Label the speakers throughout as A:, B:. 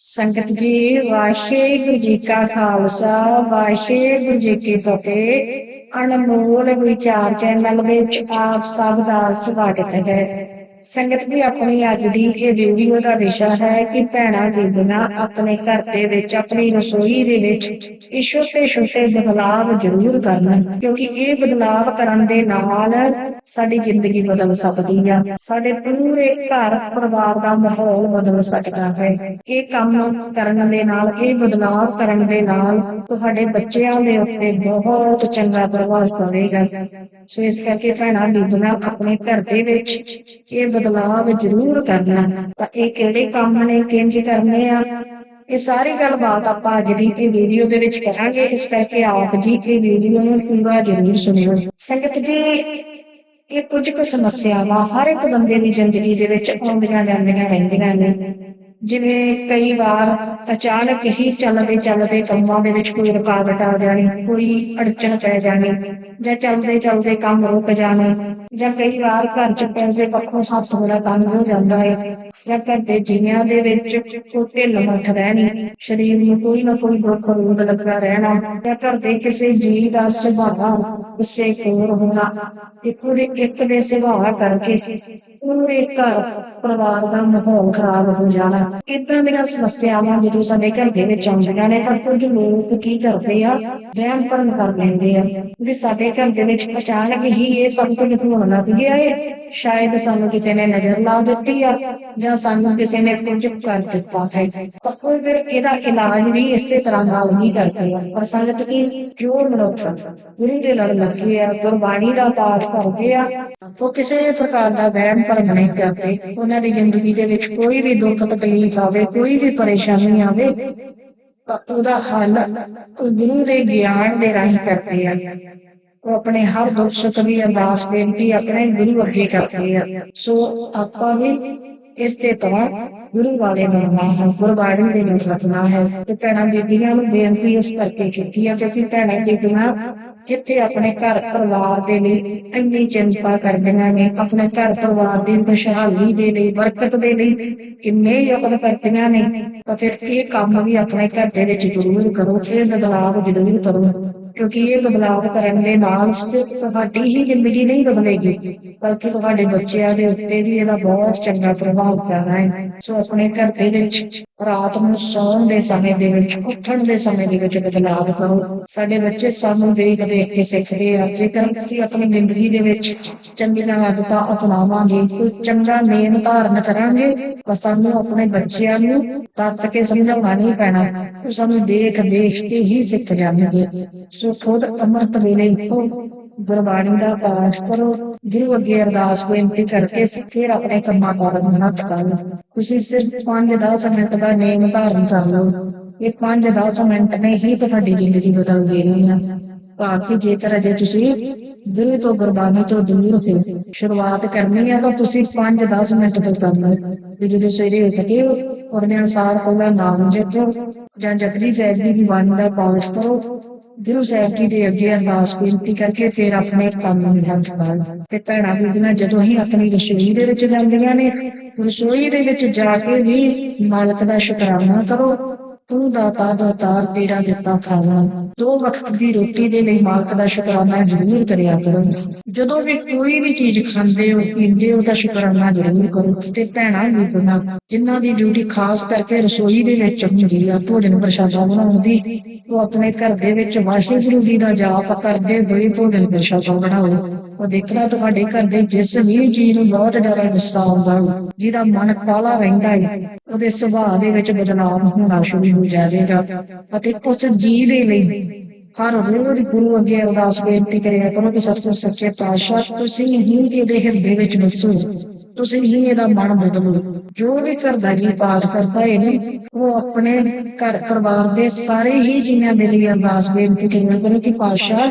A: ਸੰਗਤ ਜੀ ਵਾਹਿਗੁਰੂ ਜੀ ਕਾ ਖਾਲਸਾ ਵਾਹਿਗੁਰੂ ਜੀ ਕੀ ਫਤਿਹ। ਅਨਮੋਲ ਵਿਚਾਰ ਚੈਨਲ ਵਿੱਚ ਆਪ ਸਭ ਦਾ ਸਵਾਗਤ ਹੈ। ਸੰਗਤ ਜੀ ਆਪਣੀ ਅੱਜ ਦੀ ਇਹ ਵੀਡੀਓ ਦਾ ਵਿਸ਼ਾ ਹੈ ਕਿ ਭੈਣਾ ਬੀਬੀਆਂ ਆਪਣੇ ਘਰ ਦੇ ਵਿੱਚ ਆਪਣੀ ਰਸੋਈ ਦੇ ਵਿੱਚ ਇਹ ਛੋਟੇ ਛੋਟੇ ਬਦਲਾਵ ਜ਼ਰੂਰ ਕਰਨ, ਕਿਉਂਕਿ ਇਹ ਬਦਲਾਵ ਕਰਨ ਦੇ ਨਾਲ ਸਾਡੀ ਜ਼ਿੰਦਗੀ ਬਦਲ ਸਕਦੀ ਆ। ਸਾਡੇ ਪੂਰੇ ਘਰ ਪਰਿਵਾਰ ਦਾ ਮਾਹੌਲ ਬਦਲ ਸਕਦਾ ਹੈ। ਇਹ ਕੰਮ ਕਰਨ ਦੇ ਨਾਲ, ਇਹ ਬਦਲਾਵ ਕਰਨ ਦੇ ਨਾਲ ਤੁਹਾਡੇ ਬੱਚਿਆਂ ਦੇ ਉੱਤੇ ਬਹੁਤ ਚੰਗਾ ਪ੍ਰਭਾਵ ਪਵੇਗਾ। ਸੋ ਇਸ ਕਰਕੇ ਭੈਣਾਂ ਬੀਬੀਆਂ ਆਪਣੇ ਘਰ ਦੇ ਵਿੱਚ ਇਹ ਬਦਲਾਵ ਜ਼ਰੂਰ ਕਰਨਾ। ਤਾਂ ਇਹ ਕਿਹੜੇ ਕੰਮ ਨੇ, ਕਿੰਜ ਕਰਨੇ ਆ? ਇਹ ਸਾਰੀ ਗੱਲਬਾਤ ਆਪਾਂ ਅੱਜ ਦੀ ਇਹ ਵੀਡੀਓ ਦੇ ਵਿੱਚ ਕਰਾਂਗੇ। ਇਸ ਕਰਕੇ ਆਪ ਜੀ ਇਹ ਵੀਡੀਓ ਨੂੰ ਪੂਰਾ ਜ਼ਰੂਰ ਸੁਣਿਓ। ਸੰਗਤ ਜੀ, ਇਹ ਕੁਝ ਕੁ ਸਮੱਸਿਆਵਾਂ ਹਰ ਇੱਕ ਬੰਦੇ ਦੀ ਜ਼ਿੰਦਗੀ ਦੇ ਵਿੱਚ ਆਉਂਦੀਆਂ ਜਾਂਦੀਆਂ ਰਹਿੰਦੀਆਂ ਨੇ। ਜਿਵੇਂ ਕਈ ਵਾਰ ਅਚਾਨਕ ਹੀ ਚੱਲਦੇ ਚੱਲਦੇ ਕੰਮਾਂ ਦੇ ਵਿੱਚ ਕੋਈ ਰੁਕਾਵਟ ਆ ਜਾਣੀ, ਕੋਈ ਅੜਚਨ ਪੈ ਜਾਣੀ, ਜਾਂ ਚੱਲਦੇ ਚੱਲਦੇ ਕੰਮ ਰੁਕ ਜਾਣੇ, ਜਾਂ ਕਈ ਵਾਰ ਘਰ 'ਚ ਪੈਸੇ ਪੱਖੋਂ ਹੱਥ ਬੜਾ ਤੰਗ ਹੋ ਜਾਂਦਾ ਹੈ ਜਾਂ ਘਰ ਦੇ ਜੀਆਂ ਦੇ ਵਿੱਚ ਕੋਈ ਢਿੱਲ ਮੱਠ ਰਹਿਣੀ, ਸਰੀਰ ਨੂੰ ਕੋਈ ਨਾ ਕੋਈ ਦੁੱਖ ਰੋਗ ਲੱਗਾ ਰਹਿਣਾ, ਜਾਂ ਘਰ ਦੇ ਕਿਸੇ ਜੀ ਦਾ ਸੁਭਾਅ ਗੁੱਸੇ ਖੋਰ ਹੋਣਾ ਤੇ ਪੂਰੇ ਇੱਕ ਦੇ ਸੁਭਾਅ ਕਰਕੇ ਪੂਰੇ ਘਰ ਪਰਿਵਾਰ ਦਾ ਮਾਹੌਲ ਖਰਾਬ ਹੋ ਜਾਣਾ। ਇਦਾਂ ਦੀਆਂ ਸਮੱਸਿਆਵਾਂ ਜਦੋਂ ਸਾਡੇ ਘਰ ਦੇ ਵਿੱਚ ਆਉਂਦੀਆਂ ਨੇ, ਤਾਂ ਕੁਝ ਲੋਕ ਕੀ ਕਰਦੇ ਆ? ਵਹਿਮ ਭਰਮ ਕਰ ਲੈਂਦੇ ਆ ਵੀ ਸਾਡੇ ਘਰ ਦੇ ਵਿੱਚ ਅਚਾਨਕ ਹੀ ਇਹ ਸਭ ਕੁਝ ਹੋਣ ਲੱਗ ਗਿਆ ਏ। ਸ਼ਾਇਦ ਸਾਨੂੰ ਕਿਸੇ ਨੇ ਨਜ਼ਰ ਲਾ ਦਿੱਤੀ ਆ ਜਾਂ ਸਾਨੂੰ ਕਿਸੇ ਨੇ ਕੁਝ ਕਰ ਦਿੱਤਾ ਹੈ। ਤਾਂ ਕੋਈ ਫਿਰ ਇਹਦਾ ਇਲਾਜ ਵੀ ਇਸੇ ਤਰ੍ਹਾਂ ਨਾਲ ਹੀ ਕਰਦੇ ਆ। ਪਰ ਸੰਗਤ ਕੀ ਜੋ ਮਨੁੱਖ ਗੁਰੂ ਦੇ ਲੜ ਲੱਗੇ ਆ, ਗੁਰਬਾਣੀ ਦਾ ਪਾਠ ਕਰਦੇ ਆ। ਉਹ ਕਿਸੇ ਪ੍ਰਕਾਰ ਦਾ ਵਹਿਮ ਭਰਮ ਕਰਦੇ ਉਹਨਾਂ ਦੀ ਜ਼ਿੰਦਗੀ ਦੇ ਵਿੱਚ ਕੋਈ ਵੀ ਦੁੱਖ ਤਕਲੀਫ ਆਵੇ, ਕੋਈ ਵੀ ਪਰੇਸ਼ਾਨੀ ਆਵੇ, ਤਾਂ ਉਹਦਾ ਹੱਲ ਉਹ ਗੁਰੂ ਦੇ ਗਿਆਨ ਦੇ ਰਾਹੀਂ ਕਰਦੇ ਆ। ਉਹ ਆਪਣੇ ਹਰ ਦੁੱਖ ਸੁੱਖ ਦੀ ਅਰਦਾਸ ਬੇਨਤੀ ਆਪਣੇ ਗੁਰੂ ਅੱਗੇ ਕਰਦੇ ਆ। ਸੋ ਆਪਾਂ ਵੀ ਇਸੇ ਤਰ੍ਹਾਂ ਗੁਰੂ ਵਾਲੇ ਬਣਨਾ ਹੈ ਗੁਰਬਾਣੀ ਦੇ ਵਿੱਚ ਰੱਖਣਾ ਹੈ ਤੇ ਭੈਣਾਂ ਬੀਬੀਆਂ ਨੂੰ ਬੇਨਤੀ ਇਸ ਕਰਕੇ ਕੀਤੀ ਹੈ ਕਿਉਂਕਿ ਭੈਣਾਂ ਬੀਬੀਆਂ ਜਿੱਥੇ ਆਪਣੇ ਘਰ ਪਰਿਵਾਰ ਦੇ ਲਈ ਇੰਨੀ ਚਿੰਤਾ ਕਰਦੀਆਂ ਨੇ, ਆਪਣੇ ਘਰ ਪਰਿਵਾਰ ਦੀ ਖੁਸ਼ਹਾਲੀ ਦੇ ਲਈ, ਬਰਕਤ ਦੇ ਲਈ ਕਿੰਨੇ ਯਤਨ ਕਰਦੀਆਂ ਨੇ, ਤਾਂ ਫਿਰ ਇਹ ਕੰਮ ਵੀ ਆਪਣੇ ਘਰ ਦੇ ਵਿੱਚ ਜ਼ਰੂਰ ਕਰੋ, ਇਹ ਬਦਲਾਵ ਜ਼ਰੂਰ ਕਰੋ। ਕਿਉਂਕਿ ਇਹ ਬਦਲਾਵ ਕਰਨ ਦੇ ਨਾਲ ਸਿਰਫ ਤੁਹਾਡੀ ਹੀ ਜ਼ਿੰਦਗੀ ਨਹੀਂ ਬਦਲੇਗੀ ਬਲਕਿ ਤੁਹਾਡੇ ਬੱਚਿਆਂ ਦੇ ਉੱਤੇ ਵੀ ਇਹਦਾ ਬਹੁਤ ਚੰਗਾ ਪ੍ਰਭਾਵ ਪੈਣਾ ਹੈ ਸੋ ਆਪਣੇ ਘਰ ਦੇ ਵਿੱਚ ਰਾਤ ਨੂੰ ਸੌਣ ਦੇ ਸਮੇਂ ਦੇ ਵਿੱਚ, ਉੱਠਣ ਦੇ ਸਮੇਂ ਦੇ ਵਿੱਚ ਬਦਲਾਵ ਕਰੋ। ਸਾਡੇ ਬੱਚੇ ਸਾਨੂੰ ਦੇਖ ਦੇਖ ਕੇ ਸਿੱਖਦੇ ਆ। ਜੇਕਰ ਅਸੀਂ ਆਪਣੀ ਜ਼ਿੰਦਗੀ ਦੇ ਵਿੱਚ ਚੰਗੀਆਂ ਆਦਤਾਂ ਅਪਣਾਵਾਂਗੇ, ਕੋਈ ਚੰਗਾ ਨੇਮ ਧਾਰਨ ਕਰਾਂਗੇ, ਤਾਂ ਸਾਨੂੰ ਆਪਣੇ ਬੱਚਿਆਂ ਨੂੰ ਦੱਸ ਕੇ ਸਮਝਾਉਣਾ ਨਹੀਂ ਪੈਣਾ। ਉਹ ਸਾਨੂੰ ਦੇਖ ਦੇਖ ਕੇ ਹੀ ਸਿੱਖ ਜਾਣਗੇ। ਸੋ ਖੁਦ ਅੰਮ੍ਰਿਤ ਵੇਲੇ ਉੱਠੋ। ਗੁਰਬਾਣੀ ਦਾ ਪਾਠ ਕਰੋ। ਗੁਰੂ ਅੱਗੇ ਅਰਦਾਸ ਬੇਨਤੀ ਕਰਕੇ ਫਿਰ ਆਪਣੇ ਕੰਮਾਂ ਕਾਰਾਂ ਨੂੰ ਹੱਥ ਪਾਓ ਤੁਸੀਂ ਸਿਰਫ 5-10 ਮਿੰਟ ਦਾ ਨੇਮ ਧਾਰਨ ਕਰ ਲਓ। ਇਹ 5-10 ਮਿੰਟ ਨੇ ਹੀ ਤੁਹਾਡੀ ਜ਼ਿੰਦਗੀ ਬਦਲ ਦੇਣੀ ਆ। ਬਾਕੀ ਜੇਕਰ ਅਜੇ ਤੁਸੀਂ ਗੁਰੂ ਤੋਂ ਗੁਰਬਾਣੀ ਤੋਂ ਦੂਰ ਹੋ ਸ਼ੁਰੂਆਤ ਕਰਨੀ ਆ, ਤਾਂ ਤੁਸੀਂ 5-10 ਮਿੰਟ ਤੋਂ ਕਰ ਲਓ। ਵੀ ਜਦੋਂ ਸਵੇਰੇ ਉੱਠਦੇ ਹੋ ਉਹਦੇ ਅਨਸਾਰ ਕੋਲਾ ਨਾਮ ਜਪੋ ਜਾਂ ਜਪਜੀ ਸਾਹਿਬ ਦੀ ਬਾਣੀ ਦਾ ਪਾਠ ਕਰੋ ਗੁਰੂ ਸਾਹਿਬ ਜੀ ਦੇ ਅੱਗੇ ਅਰਦਾਸ ਬੇਨਤੀ ਕਰਕੇ ਫਿਰ ਆਪਣੇ ਕੰਮ ਨੂੰ ਹੱਥ ਪਾਓ ਤੇ ਭੈਣਾਂ ਬੀਬੀਆਂ, ਜਦੋਂ ਹੀ ਆਪਣੀ ਰਸੋਈ ਦੇ ਵਿੱਚ ਜਾਂਦੀਆਂ ਨੇ, ਰਸੋਈ ਦੇ ਵਿੱਚ ਜਾ ਕੇ ਵੀ ਮਾਲਕ ਦਾ ਸ਼ੁਕਰਾਨਾ ਕਰੋ। ਤੂੰ ਦਾਤਾ ਦਾਤਾਰ ਤੇਰਾ ਦਿੱਤਾ ਖਾਣਾ। ਦੋ ਵਕਤ ਦੀ ਰੋਟੀ ਦੇ ਲਈ ਮਾਲਕ ਦਾ ਸ਼ੁਕਰਾਨਾ ਜ਼ਰੂਰ ਕਰਿਆ ਕਰੋ। ਜਦੋਂ ਵੀ ਕੋਈ ਵੀ ਚੀਜ਼ ਖਾਂਦੇ ਹੋ, ਪੀਂਦੇ ਹੋ, ਤਾਂ ਸ਼ੁਕਰਾਨਾ ਜ਼ਰੂਰ ਕਰੋ ਤੇ ਭੈਣਾਂ ਬਣਾ ਜਿਨ੍ਹਾਂ ਦੀ ਡਿਊਟੀ ਖਾਸ ਕਰਕੇ ਰਸੋਈ ਦੇ ਵਿੱਚ ਹੁੰਦੀ ਆ, ਭੋਜਨ ਪ੍ਰਸ਼ਾਦਾ ਬਣਾਉਣ ਦੀ ਉਹ ਆਪਣੇ ਘਰ ਦੇ ਵਿੱਚ ਵਾਹਿਗੁਰੂ ਜੀ ਦਾ ਜਾਪ ਕਰਦੇ ਹੋਏ ਭੋਜਨ ਪ੍ਰਸ਼ਾਦਾ ਬਣਾਓ। ਉਹ ਦੇਖਣਾ ਤੁਹਾਡੇ ਘਰ ਦੇ ਜਿਸ ਵੀ ਜੀਵ ਨੂੰ ਬਹੁਤ ਜ਼ਿਆਦਾ ਗੁੱਸਾ ਆਉਂਦਾ ਹੈ ਜਿਹਦਾ ਮਨ ਕਾਲਾ ਰਹਿੰਦਾ ਹੈ ਉਹਦੇ ਸੁਭਾਅ ਦੇ ਵਿੱਚ ਬਦਲਾਅ ਹੋਣਾ ਸ਼ੁਰੂ ਹੋ ਜਾਵੇਗਾ। ਅਤੇ ਉਸ ਜੀ ਦੇ ਲਈ ਹਰ ਰੋਜ਼ ਗੁਰੂ ਅੱਗੇ ਅਰਦਾਸ ਬੇਨਤੀ ਕਰਿਆ ਕਰੋ ਕਿ ਸਤਿਗੁਰ ਸੱਚੇ ਪਾਤਸ਼ਾਹ, ਤੁਸੀਂ ਹੀ ਇਹਦੇ ਹਿਰਦੇ ਵਿੱਚ ਵਸੋ, ਤੁਸੀਂ ਹੀ ਇਹਦਾ ਮਨ ਬਦਲੋ। ਜੋ ਵੀ ਕਰਦਾ ਜੀ, ਪਾਠ ਕਰਦਾ ਹੈ ਉਹ ਆਪਣੇ ਘਰ ਪਰਿਵਾਰ ਦੇ ਸਾਰੇ ਹੀ ਜੀਆਂ ਦੇ ਲਈ ਅਰਦਾਸ ਬੇਨਤੀ ਕਰਿਆ ਕਰੋ ਕਿ ਪਾਤਸ਼ਾਹ,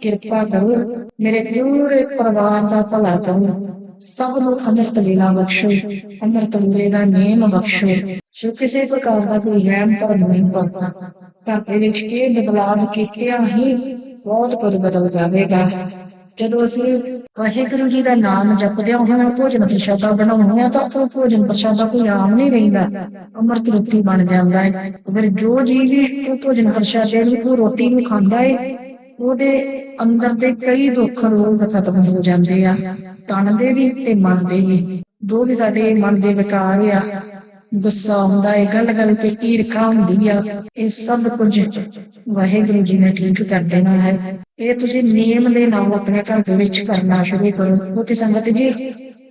A: ਕਿਰਪਾ ਕਰੋ, ਮੇਰੇ ਪੂਰੇ ਪਰਿਵਾਰ ਦਾ ਭਲਾ ਕਰੋ। ਸਭ ਨੂੰ ਅੰਮ੍ਰਿਤ ਵੇਲਾ ਬਖਸ਼ੋ, ਅੰਮ੍ਰਿਤ ਵੇਲੇ ਦਾ ਨੇਮ ਬਖਸ਼ੋ। ਜੋ ਕਿਸੇ ਪ੍ਰਕਾਰ ਦਾ ਕੋਈ ਵਹਿਮ ਭਰਮ ਨਹੀਂ ਕਰਦਾ ਘਰ ਦੇ ਵਿੱਚ ਇਹ ਬਦਲਾਵ ਕੀਤਿਆਂ ਹੀ ਬਹੁਤ ਕੁਝ ਬਦਲ ਜਾਵੇਗਾ। ਜਦੋਂ ਅਸੀਂ ਵਾਹਿਗੁਰੂ ਜੀ ਦਾ ਨਾਮ ਜਪਦੇ ਹਾਂ ਭੋਜਨ ਪ੍ਰਸ਼ਾਦਾ ਬਣਾਉਂਦੇ ਹਾਂ ਤਾਂ ਉਹ ਭੋਜਨ ਪ੍ਰਸ਼ਾਦਾ ਕੋਈ ਆਮ ਨਹੀਂ ਰਹਿੰਦਾ। ਅੰਮ੍ਰਿਤ ਰੋਟੀ ਬਣ ਜਾਂਦਾ ਹੈ। ਅਗਰ ਜੋ ਜੀ ਵੀ ਉਹ ਭੋਜਨ ਪ੍ਰਸ਼ਾਦੇ ਨੂੰ, ਉਹ ਰੋਟੀ ਨੂੰ ਖਾਂਦਾ ਹੈ ਉਹਦੇ ਅੰਦਰ ਦੇ ਕਈ ਦੁੱਖ ਰੋਗ ਖਤਮ ਹੋ ਜਾਂਦੇ ਆ। ਤਨ ਦੇ ਵੀ ਤੇ ਮਨ ਦੇ ਵੀ। ਜੋ ਵੀ ਸਾਡੇ ਮਨ ਦੇ ਵਿਕਾਰ ਆ। ਗੁੱਸਾ ਆਉਂਦਾ ਹੈ ਗੱਲ ਗੱਲ ਤੇ ਈਰਖਾ ਹੁੰਦੀ ਆ ਇਹ ਸਭ ਕੁਝ ਵਾਹਿਗੁਰੂ ਜੀ ਨੇ ਠੀਕ ਕਰ ਦੇਣਾ ਹੈ। ਇਹ ਤੁਸੀਂ ਨਿਯਮ ਦੇ ਨਾਲ ਆਪਣੇ ਘਰ ਦੇ ਵਿੱਚ ਕਰਨਾ ਸ਼ੁਰੂ ਕਰੋ। ਕਿਉਂਕਿ ਸੰਗਤ ਜੀ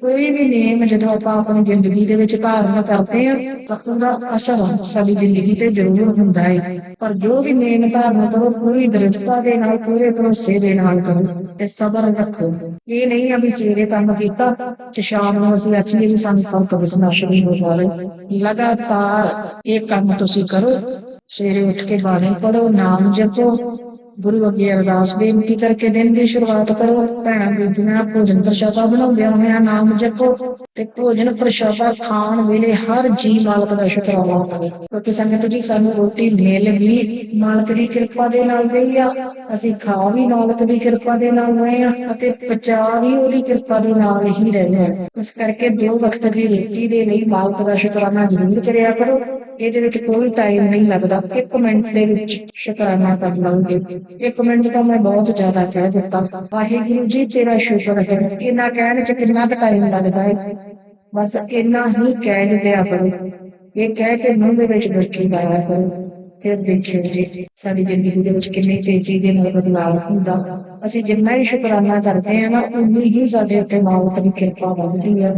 A: ਕੋਈ ਵੀ ਨਿਯਮ ਜਦੋਂ ਆਪਾਂ ਆਪਣੀ ਜ਼ਿੰਦਗੀ ਦੇ ਵਿੱਚ ਧਾਰਨ ਕਰਦੇ ਆ ਤਾਂ ਉਹਦਾ ਅਸਰ ਸਾਡੀ ਜ਼ਿੰਦਗੀ ਤੇ ਜ਼ਰੂਰ ਹੁੰਦਾ ਹੈ। ਪਰ ਜੋ ਵੀ ਨਿਯਮ ਧਾਰਨ ਕਰੋ, ਪੂਰੀ ਦ੍ਰਿੜਤਾ ਦੇ ਨਾਲ, ਪੂਰੇ ਭਰੋਸੇ ਦੇ ਨਾਲ ਕਰੋ ਤੇ ਸਬਰ ਰੱਖੋ। ਇਹ ਨਹੀਂ ਆ ਵੀ ਸਵੇਰੇ ਕੰਮ ਕੀਤਾ ਤੇ ਸ਼ਾਮ ਨੂੰ ਅਸੀਂ ਆਖੀਏ ਵੀ ਸਾਨੂੰ ਫ਼ਰਕ ਦਿਸਣਾ ਸ਼ੁਰੂ ਹੋ ਜਾਵੇ। ਲਗਾਤਾਰ ਇਹ ਕੰਮ ਤੁਸੀਂ ਕਰੋ। ਸਵੇਰੇ ਉੱਠ ਕੇ ਬਾਣੀ ਪੜੋ ਨਾਮ ਜਪੋ ਗੁਰੂ ਅੱਗੇ ਅਰਦਾਸ ਬੇਨਤੀ ਕਰਕੇ ਦਿਨ ਦੀ ਸ਼ੁਰੂਆਤ ਕਰੋ। ਭੈਣਾਂ ਬੀਬੀਆਂ ਭੋਜਨ ਪ੍ਰਸ਼ਾਦਾ ਬਣਾਉਂਦੇ ਹੋਇਆ ਨਾਮ ਜਪੋ ਤੇ ਭੋਜਨ ਪ੍ਰਸ਼ਾਦਾ ਖਾਣ ਵੇਲੇ ਹਰ ਜੀ ਮਾਲਕ ਦਾ ਸ਼ੁਕਰਾਨਾ ਕਰੇ। ਕਿਉਂਕਿ ਸੰਗਤ ਜੀ, ਸਾਨੂੰ ਰੋਟੀ ਮਿਲ ਵੀ ਮਾਲਕ ਦੀ ਕਿਰਪਾ ਦੇ ਨਾਲ ਰਹੀ ਆ। ਅਸੀਂ ਖਾ ਵੀ ਮਾਲਕ ਦੀ ਕਿਰਪਾ ਦੇ ਨਾਲ ਰਹੇ ਆ ਅਤੇ ਪਚਾ ਵੀ ਉਹਦੀ ਕਿਰਪਾ ਦੇ ਨਾਲ ਹੀ ਰਹੇ ਆ। ਇਸ ਕਰਕੇ ਦਿਓ ਵਕਤ ਦੀ ਰੋਟੀ ਦੇ ਲਈ ਮਾਲਕ ਦਾ ਸ਼ੁਕਰਾਨਾ ਜ਼ਰੂਰ ਕਰਿਆ ਕਰੋ। ਇਹਦੇ ਵਿੱਚ ਕੋਈ ਟਾਈਮ ਨਹੀਂ ਲੱਗਦਾ। 1 ਮਿੰਟ ਦੇ ਵਿੱਚ ਸ਼ੁਕਰਾਨਾ ਕਰ ਲਓਗੇ 1 ਮਿੰਟ ਤਾਂ ਮੈਂ ਬਹੁਤ ਜ਼ਿਆਦਾ ਕਹਿ ਦਿੱਤਾ। ਵਾਹਿਗੁਰੂ ਜੀ, ਤੇਰਾ ਸ਼ੁਕਰ ਹੈ। ਇਹਨਾਂ ਕਹਿਣ ਚ ਕਿੰਨਾ ਕੁ ਟਾਈਮ ਲੱਗਦਾ ਹੈ? ਬਸ ਇੰਨਾ ਹੀ ਕਹਿ ਦਿਆ ਕਰੋ ਇਹ ਕਹਿ ਕੇ ਮੂੰਹ ਦੇ ਵਿੱਚ ਬਰਕੀ ਲਾਇਆ ਕਰੋ। ਫਿਰ ਦੇਖਿਓ ਜੀ, ਸਾਡੀ ਜ਼ਿੰਦਗੀ ਦੇ ਵਿੱਚ ਕਿੰਨੀ ਤੇਜ਼ੀ ਦੇ ਨਾਲ ਬਦਲਾਅ ਹੁੰਦਾ। ਅਸੀਂ ਜਿੰਨਾ ਹੀ ਸ਼ੁਕਰਾਨਾ ਕਰਦੇ ਆ ਨਾ, ਉਨੀ ਹੀ ਸਾਡੇ ਉੱਤੇ ਮਾਲਕ ਦੀ ਕਿਰਪਾ ਵਧਦੀ ਹੈ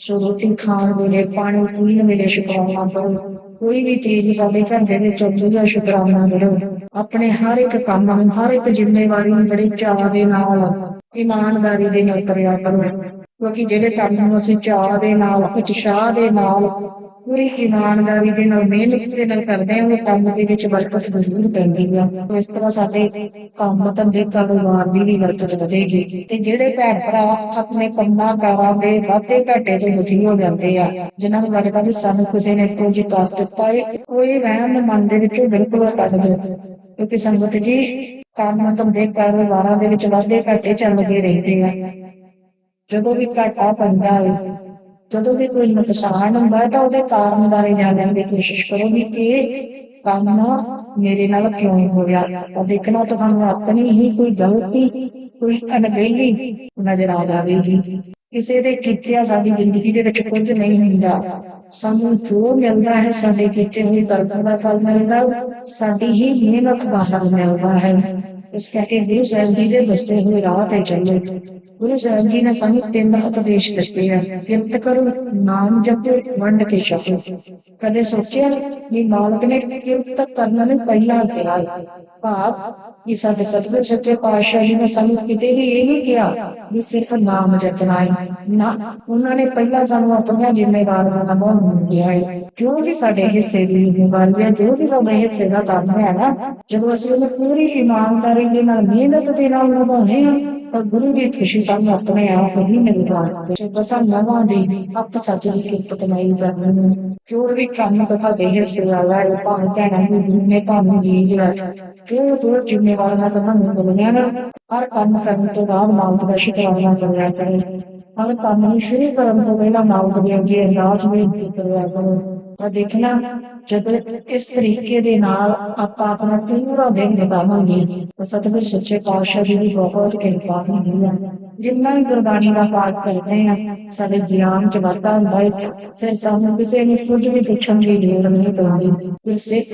A: ਸੋ ਰੋਟੀ ਖਾਣ ਵੇਲੇ, ਪਾਣੀ ਪੀਣ ਵੇਲੇ ਸ਼ੁਕਰਾਨਾ ਕਰੋ। ਕੋਈ ਵੀ ਚੀਜ਼ ਸਾਡੇ ਘਰ ਦੇ ਵਿੱਚ ਆਉਂਦੀ ਹੈ, ਸ਼ੁਕਰਾਨਾ ਕਰੋ। ਆਪਣੇ ਹਰ ਇੱਕ ਕੰਮ ਨੂੰ, ਹਰ ਇੱਕ ਜ਼ਿੰਮੇਵਾਰੀ ਨੂੰ ਬੜੇ ਚਾਅ ਦੇ ਨਾਲ, ਇਮਾਨਦਾਰੀ ਦੇ ਨਾਲ ਕਰਿਆ ਕਰੋ। ਕਿਉਂਕਿ ਜਿਹੜੇ ਕੰਮ ਨੂੰ ਅਸੀਂ ਚਾਅ ਦੇ ਨਾਲ, ਉਤਸ਼ਾਹ ਦੇ ਨਾਲ ਪੂਰੀ ਇਮਾਨਦਾਰੀ ਦੇ ਨਾਲ ਮਿਹਨਤ ਦੇ ਨਾਲ ਕਰਦੇ ਹਾਂ ਉਹ ਕੰਮ ਦੇ ਵਿੱਚ ਬਰਕਤ ਜ਼ਰੂਰ ਪੈਂਦੀ ਆ। ਇਸ ਤਰ੍ਹਾਂ ਸਾਡੇ ਕੰਮ ਧੰਦੇ ਕਾਰੋਬਾਰ ਦੀ ਵੀ ਬਰਕਤ ਵਧੇਗੀ ਤੇ ਜਿਹੜੇ ਭੈਣ ਭਰਾ ਆਪਣੇ ਕੰਮਾਂ ਕਾਰਾਂ ਦੇ ਵਾਧੇ ਘਾਟੇ ਤੋਂ ਦੁਖੀ ਹੋ ਜਾਂਦੇ ਆ, ਜਿਨ੍ਹਾਂ ਨੂੰ ਲੱਗਦਾ ਵੀ ਸਾਨੂੰ ਕਿਸੇ ਨੇ ਕੁਝ ਕਰ ਦਿੱਤਾ ਹੈ ਕੋਈ ਵਹਿਮ ਮਨ ਦੇ ਵਿੱਚੋਂ ਬਿਲਕੁਲ ਕੱਢ ਦਿਓ। ਕਿਉਂਕਿ ਸੰਗਤ ਜੀ, ਕੰਮ ਧੰਦੇ ਕਾਰੋਬਾਰਾਂ ਦੇ ਵਿੱਚ ਵਾਧੇ ਘਾਟੇ ਚੱਲਦੇ ਰਹਿੰਦੇ ਆ। ਜਦੋਂ ਵੀ ਘਾਟਾ ਪੈਂਦਾ ਏ ਜਦੋਂ ਵੀ ਕੋਈ ਨੁਕਸਾਨ ਹੁੰਦਾ ਹੈ ਤਾਂ ਉਹਦੇ ਕਾਰਨ ਬਾਰੇ ਜਾਣਨ ਦੀ ਕੋਸ਼ਿਸ਼ ਕਰੋ ਵੀ ਇਹ ਕੰਮ ਮੇਰੇ ਨਾਲ ਕਿਉਂ ਹੋਇਆ। ਤਾਂ ਦੇਖਣਾ ਤੁਹਾਨੂੰ ਆਪਣੀ ਹੀ ਕੋਈ ਗਲਤੀ, ਕੋਈ ਅਣਗਹਿਲੀ ਨਜ਼ਰ ਆ ਜਾਵੇਗੀ। ਕਿਸੇ ਦੇ ਕੀਤਿਆ ਸਾਡੀ ਜ਼ਿੰਦਗੀ ਦੇ ਵਿੱਚ ਕੁਝ ਨਹੀਂ ਹੁੰਦਾ। ਸਾਨੂੰ ਜੋ ਮਿਲਦਾ ਹੈ ਸਾਡੇ ਕੀਤੇ ਹੋਏ ਕਰਮਾਂ ਦਾ ਫਲ ਮਿਲਦਾ, ਸਾਡੀ ਹੀ ਮਿਹਨਤ ਦਾ ਫਲ ਮਿਲਦਾ ਹੈ। ਇਸ ਕਰਕੇ ਗੁਰੂ ਸਾਹਿਬ ਜੀ ਦੇ ਦੱਸੇ ਹੋਏ ਰਾਹ ਤੇ ਚੱਲੋ। ਗੁਰੂ ਸਾਹਿਬ ਜੀ ਨੇ ਸਾਨੂੰ ਤਿੰਨ ਉਪਦੇਸ਼ ਦਿੱਤੇ ਆ। ਕਿਰਤ ਕਰੋ, ਨਾਮ ਜਪੋ, ਵੰਡ ਕੇ ਛਕੋ। ਕਦੇ ਸੋਚਿਆ ਵੀ ਮਾਲਕ ਨੇ ਕਿਰਤ ਕਰਨ ਨੂੰ ਪਹਿਲਾਂ ਕਿਹਾ। ਭਾਵ ਕਿ ਸਾਡੇ ਸਤਿਗੁਰ ਸੱਚੇ ਪਾਤਸ਼ਾਹ ਜੀ ਨੇ ਸਾਨੂੰ ਕਿਤੇ ਵੀ ਇਹ ਨਹੀਂ ਕਿਹਾ ਵੀ ਸਿਰਫ ਨਾਮ ਜਪਣਾ ਹੈ। ਨਾ, ਉਹਨਾਂ ਨੇ ਪਹਿਲਾਂ ਸਾਨੂੰ ਆਪਣੀਆਂ ਜ਼ਿੰਮੇਵਾਰੀਆਂ ਦਾ ਬਹੁਤ ਕਿਹਾ ਹੈ। ਜੋ ਵੀ ਸਾਡੇ ਹਿੱਸੇ ਦੀ ਜ਼ਿੰਮੇਵਾਰੀ ਹੈ, ਜੋ ਵੀ ਸਾਡੇ ਹਿੱਸੇ ਦਾ ਕੰਮ ਹੈ ਨਾ, ਜਦੋਂ ਅਸੀਂ ਉਹਨੂੰ ਪੂਰੀ ਇਮਾਨਦਾਰੀ ਦੇ ਨਾਲ, ਮਿਹਨਤ ਦੇ ਨਾਲ ਨਿਭਾਉਂਦੇ ਹਾਂ, ਤਾਂ ਗੁਰੂ ਦੀ ਖੁਸ਼ੀ ਸਾਨੂੰ ਆਪਣੇ ਆਪ ਹੀ ਮਿਲਦਾ ਹੈ। ਬਸਾਂ ਨਵਾਂ ਦੀ ਆਪ ਸੱਚ ਦੀ ਕਿਰਤ ਕਮਾਈ ਕਰਨੀ ਨੂੰ ਜੋ ਵੀ ਕੰਮ ਤੁਹਾਡੇ ਹਿੱਸੇ ਵਾਲਾ ਹੈ ਭਾਵੇਂ ਭੈਣਾਂ ਨੂੰ ਨੇ ਭਾਵੇਂ ਜੀ ਜਿਹੜਾ ਜੋ ਜੋ ਜ਼ਿੰਮੇਵਾਰੀਆਂ ਤੁਹਾਨੂੰ ਮਿਲੀਆਂ ਨੇ ਹਰ ਕੰਮ ਕਰਨ ਤੋਂ ਬਾਅਦ ਮਾਲਕ ਦਾ ਸ਼ੁਕਰਾਨਾ ਕਰਿਆ ਕਰੋ ਹਰ ਕੰਮ ਨੂੰ ਸ਼ੁਰੂ ਕਰਨ ਤੋਂ ਪਹਿਲਾਂ ਮਾਲਕ ਦੇ ਅੱਗੇ ਅਰਦਾਸ ਬੇਨਤੀ ਕਰਿਆ ਕਰੋ ਤਾਂ ਦੇਖਣਾ ਜਦੋਂ ਇਸ ਤਰੀਕੇ ਦੇ ਨਾਲ ਆਪਾਂ ਆਪਣਾ ਪੂਰਾ ਦਿਨ ਬਿਤਾਵਾਂਗੇ ਤਾਂ ਸਤਿਗੁਰ ਸੱਚੇ ਪਾਤਸ਼ਾਹ ਜੀ ਦੀ ਬਹੁਤ ਕਿਰਪਾ ਹੁੰਦੀ ਹੈ ਜਿੰਨਾ ਹੀ ਗੁਰਬਾਣੀ ਦਾ ਪਾਠ ਕਰਦੇ ਆ ਸਾਡੇ ਗਿਆਨ ਚ ਵਾਧਾ ਹੁੰਦਾ ਹੈ ਫਿਰ ਸਾਨੂੰ ਕਿਸੇ ਨੂੰ ਕੁਝ ਵੀ ਪੁੱਛਣ ਦੀ ਲੋੜ ਨਹੀਂ ਪੈਂਦੀ ਫਿਰ ਸਿੱਖ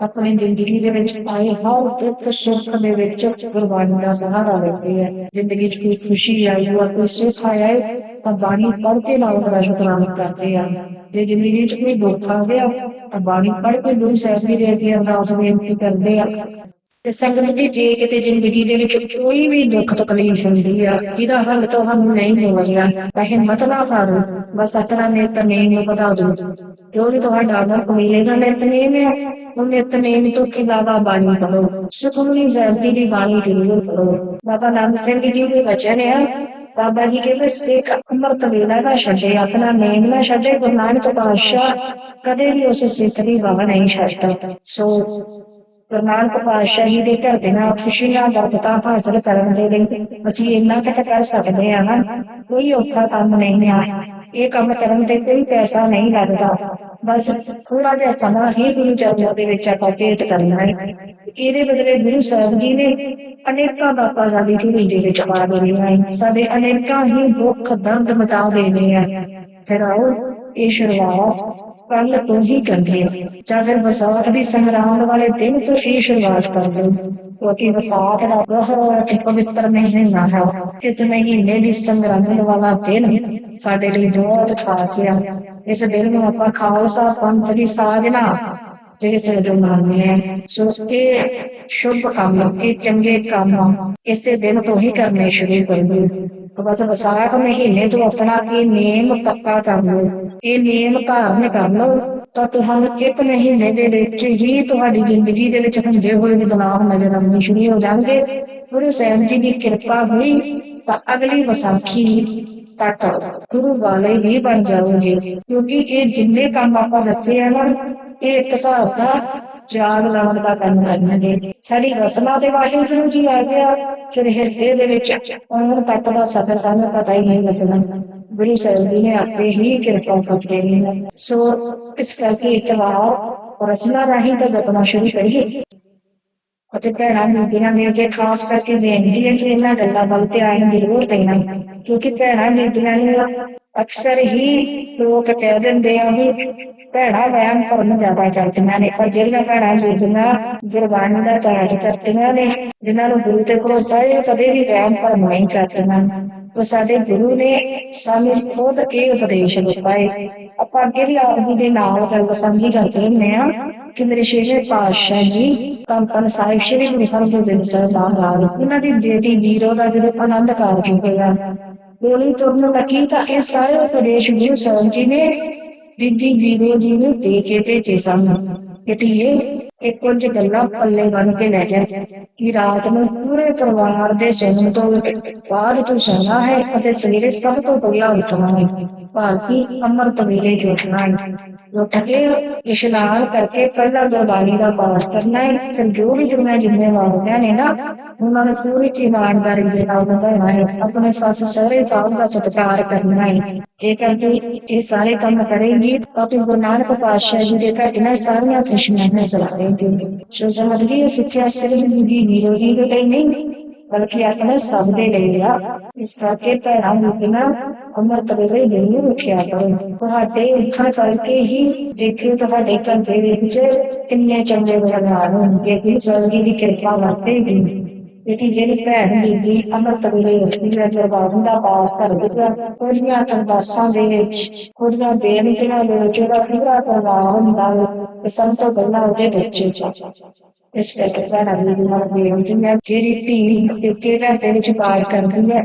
A: ਆਪਣੀ ਜ਼ਿੰਦਗੀ ਦੇ ਵਿੱਚ ਆਏ ਹਰ ਦੁੱਖ ਸੁੱਖ ਦੇ ਵਿੱਚ ਗੁਰਬਾਣੀ ਦਾ ਸਹਾਰਾ ਲੈਂਦੇ ਆ। ਜ਼ਿੰਦਗੀ 'ਚ ਕੋਈ ਖੁਸ਼ੀ ਆਈ ਹੈ ਕੋਈ ਸੁੱਖ ਆਇਆ ਹੈ ਤਾਂ ਬਾਣੀ ਪੜ੍ਹ ਕੇ ਨਾਲ ਦਾ ਸ਼ੁਕਰਾਨਾ ਕਰਦੇ ਆ। ਜੇ ਜ਼ਿੰਦਗੀ 'ਚ ਕੋਈ ਦੁੱਖ ਆ ਗਿਆ, ਤਾਂ ਬਾਣੀ ਪੜ੍ਹ ਕੇ ਗੁਰੂ ਸਾਹਿਬ ਜੀ ਦੇ ਅੱਗੇ ਅਰਦਾਸ ਬੇਨਤੀ ਕਰਦੇ ਆ। ਤੇ ਸੰਗਤ ਦੀ ਜੇ ਕਿਤੇ ਜ਼ਿੰਦਗੀ ਦੇ ਵਿੱਚ ਕੋਈ ਵੀ ਦੁੱਖ ਤਕਲੀਫ ਹੁੰਦੀ ਆ ਇਹਦਾ ਹੱਲ ਤੁਹਾਨੂੰ ਨਹੀਂ ਮਿਲ ਰਿਹਾ, ਤਾਂ ਹਿੰਮਤ ਨਾ ਹਾਰੋ। ਬਸ ਆਪਣਾ ਨਿਤਨੇਮ ਨੂੰ ਵਧਾ ਦਿਓ। ਜੋ ਵੀ ਤੁਹਾਡਾ ਅਮਰ ਕਮੀਲੇ ਦਾ ਨਿਤਨੇਮ ਹੈ, ਉਹ ਨਿਤਨੇਮ ਤੋਂ ਇਲਾਵਾ ਬਾਣੀ ਪੜੋ ਸੁਖਮਨੀ ਸਾਹਿਬ ਦੀ ਬਾਣੀ ਜ਼ਰੂਰ ਪੜੋ ਬਾਬਾ ਨਾਨਕ ਸਿੰਘ ਜੀ ਦੇ ਵਚਨ ਹੈ ਬਾਬਾ ਜੀ ਕਹਿੰਦੇ, ਸਿੱਖ ਅੰਮ੍ਰਿਤ ਵੇਲਾ ਨਾ ਛੱਡੇ, ਆਪਣਾ ਨੇਮ ਨਾ ਛੱਡੇ, ਗੁਰੂ ਨਾਨਕ ਪਾਤਸ਼ਾਹ ਕਦੇ ਵੀ ਉਸ ਸਿੱਖ ਦੀ ਵਾਹ ਨਹੀਂ ਛੱਡਦਾ। ਸੋ ਗੁਰੂ ਨਾਨਕ ਪਾਤਸ਼ਾਹ ਜੀ ਦੇ ਘਰ ਦੇ ਨਾਲ ਖੁਸ਼ੀਆਂ ਬਰਕਤਾਂ ਹਾਸਲ ਕਰਨ ਦੇ ਲਈ ਅਸੀਂ ਇੰਨਾ ਕੁ ਕਰ ਸਕਦੇ ਹਾਂ ਨਾ। ਕੋਈ ਔਖਾ ਕੰਮ ਨਹੀਂ ਆ। ਇਹ ਕੰਮ ਕਰਨ ਤੇ ਕੋਈ ਪੈਸਾ ਨਹੀਂ ਲੱਗਦਾ। ਬਸ ਥੋੜਾ ਜਿਹਾ ਸਮਾਂ ਹੀ ਗੁਰੂ ਚਰਨਾਂ ਦੇ ਵਿੱਚ ਆਪਾਂ ਭੇਟ ਕਰਨਾ ਹੈ। ਇਹਦੇ ਬਦਲੇ ਗੁਰੂ ਸਾਹਿਬ ਜੀ ਨੇ ਅਨੇਕਾਂ ਦਾਤਾਂ ਸਾਡੀ ਝੋਲੀ ਦੇ ਵਿੱਚ ਪਾ ਦੇਣੀਆਂ ਸਾਡੇ ਅਨੇਕਾਂ ਹੀ ਦੁੱਖ ਦਰਦ ਮਿਟਾ ਦੇਣੇ ਆ। ਫਿਰ ਆਓ ਇਹ ਸ਼ੁਰੂਆਤ ਕੱਲ ਤੋਂ ਹੀ ਕਰਦੇ ਹਾਂ। ਜਾਂ ਫਿਰ ਵਿਸਾਖ ਦੀ ਸੰਗਰਾਂਦ ਵਾਲੇ ਦਿਨ ਤੋਂ ਹੀ ਸ਼ੁਰੂਆਤ ਕਰ ਦਿਓ ਕਿਉਂਕਿ ਵਿਸਾਖ ਦਾ ਬਹੁਤ ਪਵਿੱਤਰ ਮਹੀਨਾ ਹੈ। ਇਸ ਮਹੀਨੇ ਦੀ ਸੰਗਰਾਂਦ ਵਾਲਾ ਦਿਨ ਸਾਡੇ ਲਈ ਬਹੁਤ ਖਾਸ ਹੈ ਇਸ ਦਿਨ ਨੂੰ ਆਪਾਂ ਖਾਲਸਾ ਪੰਥ ਦੀ ਸਾਜਨਾ ਜਿਹੜੇ ਸਜੋ ਮੰਨਦੇ ਆ ਸੋ ਇਹ ਸ਼ੁਭ ਕੰਮ, ਇਹ ਚੰਗੇ ਕੰਮ ਇਸੇ ਦਿਨ ਤੋਂ ਹੀ ਕਰਨੇ ਸ਼ੁਰੂ ਕਰੋ ਤਾਂ ਬਸ ਵਿਸਾਖ ਮਹੀਨੇ ਤੋਂ ਆਪਣਾ ਇਹ ਨੇਮ ਪੱਕਾ ਕਰ ਲਓ ਇਹ ਨੇਮ ਧਾਰਨ ਕਰ ਲਓ ਤਾਂ ਤੁਹਾਨੂੰ ਇੱਕ ਮਹੀਨੇ ਦੇ ਵਿੱਚ ਹੀ ਤੁਹਾਡੀ ਜ਼ਿੰਦਗੀ ਦੇ ਵਿੱਚ ਹੁੰਦੇ ਹੋਏ ਬਦਲਾਅ ਨਜ਼ਰ ਆਉਣੇ ਸ਼ੁਰੂ ਹੋ ਜਾਣਗੇ। ਗੁਰੂ ਸਾਹਿਬ ਜੀ ਦੀ ਕਿਰਪਾ ਹੋਈ, ਤਾਂ ਅਗਲੀ ਵਿਸਾਖੀ ਤੱਕ ਗੁਰੂ ਵਾਲੇ ਹੀ ਬਣ ਜਾਓਗੇ। ਕਿਉਂਕਿ ਇਹ ਜਿੰਨੇ ਕੰਮ ਆਪਾਂ ਦੱਸੇ ਆ ਨਾ, ਇਹ ਇੱਕ ਹਿਸਾਬ ਦਾ ਜਾਗ ਲਾਉਣ ਦਾ ਕੰਮ ਕਰਨਗੇ ਸਾਡੀ ਰਸਨਾ ਦੇ ਵਾਹਿਗੁਰੂ ਜੀ ਆ ਗਿਆ ਫਿਰ ਹਿਰਦੇ ਦੇ ਵਿੱਚ ਉਹਨਾਂ ਤੱਕ ਦਾ ਸਫ਼ਰ ਸਾਨੂੰ ਪਤਾ ਹੀ ਨਹੀਂ ਲੱਗਣਾ ਗੁਰੂ ਸਾਹਿਬ ਜੀ ਨੇ ਆਪੇ ਹੀ ਕਿਰਪਾ ਕਰਕੇ ਹੈ ਸੋ ਇਸ ਕਰਕੇ ਇੱਕ ਵਾਰ ਰਸਨਾ ਰਾਹੀਂ ਤਾਂ ਜਪਣਾ ਸ਼ੁਰੂ ਕਰੀਏ ਅਤੇ ਭੈਣਾਂ ਬੀਬੀਆਂ ਦੇ ਅੱਗੇ ਖਾਸ ਕਰਕੇ ਬੇਨਤੀ ਹੈ ਕਿ ਇਹਨਾਂ ਗੱਲਾਂ ਵੱਲ ਧਿਆਨ ਜ਼ਰੂਰ ਦੇਣਾ। ਕਿਉਂਕਿ ਭੈਣਾਂ ਬੀਬੀਆਂ ਨੂੰ ਅਕਸਰ ਹੀ ਲੋਕ ਕਹਿ ਦਿੰਦੇ ਆ ਵੀ ਭੈਣਾਂ ਵਹਿਮ ਭਰਮ ਜ਼ਿਆਦਾ ਕਰਦੀਆਂ ਨੇ, ਪਰ ਜਿਹੜੀਆਂ ਭੈਣਾਂ ਬੀਬੀਆਂ ਗੁਰਬਾਣੀ ਦਾ ਕਾਜ ਕਰਦੀਆਂ ਨੇ, ਜਿਨ੍ਹਾਂ ਨੂੰ ਗੁਰੂ ਤੇ ਭਰੋਸਾ ਹੈ ਕਦੇ ਵੀ ਵਹਿਮ ਭਰਮ ਨਹੀਂ ਕਰਦੀਆਂ। ਉਹ ਸਾਡੇ ਗੁਰੂ ਨੇ ਸਾਨੂੰ ਖੁਦ ਇਹ ਉਪਦੇਸ਼ ਦਿੱਤਾ ਹੈ। ਆਪਾਂ ਅੱਗੇ ਵੀ ਆਪ ਜੀ ਦੇ ਨਾਲ ਗੱਲ ਸਾਂਝੀ ਕਰਦੇ ਹੁੰਦੇ ਆ ਕਿ ਮੇਰੇ ਸ਼ੇਸ਼ੇ ਪਾਤਸ਼ਾਹ ਜੀ ਤਾਂ ਤਾਂ ਸਾਹਿਬ, ਸ਼੍ਰੀ ਗੁਰੂ ਹਰਗੋਬਿੰਦ ਸਾਹਿਬ ਮਹਾਰਾਜ ਇਹਨਾਂ ਦੀ ਬੇਟੀ ਵੀਰੋ ਦਾ ਜਦੋਂ ਆਨੰਦ ਕਾਰਜ ਹੋਇਆ ਗੋਲੀ ਤੁਰਨ ਲੱਗੀ ਤਾਂ ਇਹ ਸਾਰੇ ਉਪਦੇਸ਼ ਗੁਰੂ ਸਾਹਿਬ ਜੀ ਨੇ ਬੀਬੀ ਵੀਰੋ ਜੀ ਨੂੰ ਦੇ ਕੇ ਭੇਜੇ ਸਨ। ਇਤੀਏ ਇਹ ਕੁਝ ਗੱਲਾਂ ਪੱਲੇ ਬੰਨ ਕੇ ਲੈ ਜਾ, ਕਿ ਰਾਤ ਨੂੰ ਪੂਰੇ ਪਰਿਵਾਰ ਦੇ ਸੌਣ ਤੋਂ ਬਾਅਦ ਤੋਂ ਸੌਣਾ ਹੈ ਅਤੇ ਸਵੇਰੇ ਸਭ ਤੋਂ ਪਹਿਲਾਂ ਉੱਠਣਾ ਹੈ। ਭਾਰਤੀ ਅੰਮ੍ਰਿਤ ਵੇਲੇ ਜੋਟਣਾ ਹੈ। ਉੱਠ ਇਸ਼ਨਾਨ ਕਰਕੇ ਪਹਿਲਾਂ ਗੁਰਬਾਣੀ ਦਾ ਪਾਠ ਕਰਨਾ ਹੈ ਫਿਰ ਜੋ ਵੀ ਦੁਨੀਆ ਜ਼ਿੰਮੇਵਾਰੀਆਂ ਨੇ ਨਾ, ਉਹਨਾਂ ਨੂੰ ਪੂਰੀ ਇਮਾਨਦਾਰੀ ਦੇ ਨਾਲ ਨਿਭਾਉਣਾ ਹੈ, ਆਪਣੇ ਸੱਸ ਸਹੁਰੇ ਸਾਹਿਬ ਦਾ ਸਤਿਕਾਰ ਕਰਨਾ ਹੈ। ਇਹ ਕਰਕੇ ਇਹ ਸਾਰੇ ਕੰਮ ਕਰੇਗੀ ਤਾਂ ਤੇ ਗੁਰੂ ਨਾਨਕ ਪਾਤਸ਼ਾਹ ਜੀ ਦੇ ਘਰ ਇਹਨਾਂ ਸਾਰੀਆਂ ਖੁਸ਼ੀਆਂ ਨਜ਼ਰ ਆਏਗੀ ਸੋ ਸਮਝਦੀ ਇਹ ਸਿੱਖਿਆ ਸਿਰਫ ਜ਼ਿੰਦਗੀ ਨਿਰੋਗੀ ਦੇ ਲਈ ਨਹੀਂ ਬਲਕਿ ਆਪਣੇ ਸਭ ਦੇ ਲਈ ਆ। ਇਸ ਕਰਕੇ ਭੈਣਾਂ ਮੁਕਨਾ ਅੰਮ੍ਰਿਤ ਵੇਲੇ ਨਹੀਂ ਰੱਖਿਆ ਕਰੋ। ਤੁਹਾਡੇ ਉੱਠਣ ਕਰਕੇ ਹੀ ਦੇਖਿਓ ਤੁਹਾਡੇ ਘਰ ਦੇ ਵਿੱਚ ਕਿੰਨੇ ਚੰਗੇ ਬਣਾ ਹੋਣਗੇ। ਕਿ ਸੋਜ਼ਗੀ ਦੀ ਕਿਰਪਾ ਵਰਤੇਗੀ। ਕਿਉਂਕਿ ਜਿਹੜੀ ਭੈਣ ਬੀਬੀ ਅੰਮ੍ਰਿਤ ਵੇਲੇ ਉੱਠਦੀ ਹੈ ਜਰਬਾਨ ਦਾ ਪਾਠ ਕਰਦੀ ਹੈ ਕੁੜੀਆਂ ਅਰਦਾਸਾਂ ਦੇ ਵਿੱਚ ਕੁੜੀਆਂ ਬੇਨਤੀਆਂ ਦੇ ਵਿੱਚ ਉਹਦਾ ਪੂਰਾ ਪ੍ਰਭਾਵ ਹੁੰਦਾ ਹੈ ਤੇ ਸਭ ਤੋਂ ਪਹਿਲਾਂ ਉਹਦੇ ਬੱਚੇ ਚ ਇਸ ਕਰਕੇ ਸਾਡਾ ਵੀ ਨਾਲ ਬੇਨਤੀ ਹੈ। ਜਿਹੜੀ ਧੀ ਪੇਕੇ ਘਰ ਦੇ ਵਿੱਚ ਪਾਠ ਕਰਦੀ ਹੈ